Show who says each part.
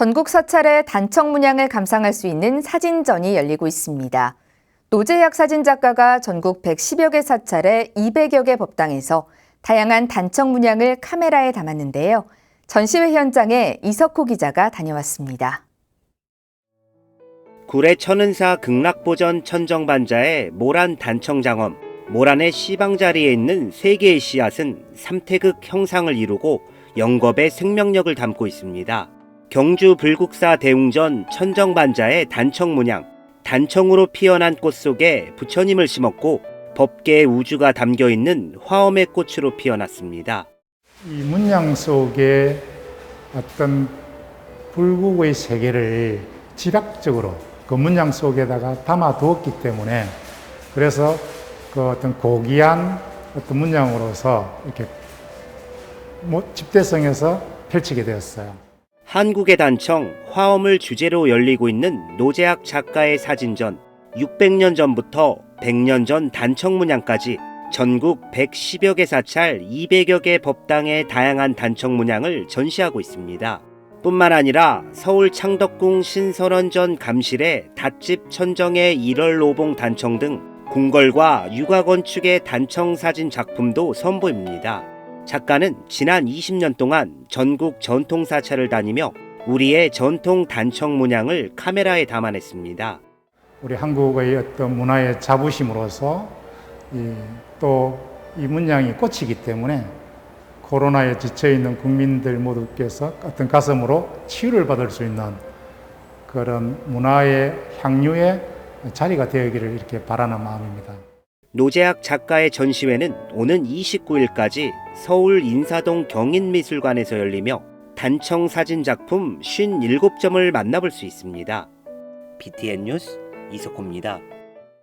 Speaker 1: 전국 사찰의 단청 문양을 감상할 수 있는 사진전이 열리고 있습니다. 노재학 사진작가가 전국 110여 개 사찰의 200여 개 법당에서 다양한 단청 문양을 카메라에 담았는데요. 전시회 현장에 이석호 기자가 다녀왔습니다.
Speaker 2: 구례 천은사 극락보전 천정반자의 모란 단청장엄, 모란의 시방자리에 있는 세 개의 씨앗은 삼태극 형상을 이루고 영겁의 생명력을 담고 있습니다. 경주 불국사 대웅전 천정반자의 단청 문양, 단청으로 피어난 꽃 속에 부처님을 심었고 법계의 우주가 담겨 있는 화엄의 꽃으로 피어났습니다.
Speaker 3: 이 문양 속에 어떤 불국의 세계를 지략적으로 그 문양 속에다가 담아 두었기 때문에 그래서 그 어떤 고귀한 어떤 문양으로서 이렇게 뭐 집대성에서 펼치게 되었어요.
Speaker 2: 한국의 단청, 화엄을 주제로 열리고 있는 노재학 작가의 사진전, 600년 전부터 100년 전 단청 문양까지 전국 110여 개 사찰 200여 개 법당의 다양한 단청 문양을 전시하고 있습니다. 뿐만 아니라 서울 창덕궁 신선원전 감실의 닷집 천정의 1월 오봉 단청 등 궁궐과 육아 건축의 단청 사진 작품도 선보입니다. 작가는 지난 20년 동안 전국 전통 사찰을 다니며 우리의 전통 단청 문양을 카메라에 담아냈습니다.
Speaker 3: 우리 한국의 어떤 문화의 자부심으로서 또 이 문양이 꽃이기 때문에 코로나에 지쳐 있는 국민들 모두께서 어떤 가슴으로 치유를 받을 수 있는 그런 문화의 향유의 자리가 되기를 이렇게 바라는 마음입니다.
Speaker 2: 노재학 작가의 전시회는 오는 29일까지 서울 인사동 경인미술관에서 열리며 단청 사진 작품 57점을 만나볼 수 있습니다. BTN 뉴스 이석호입니다.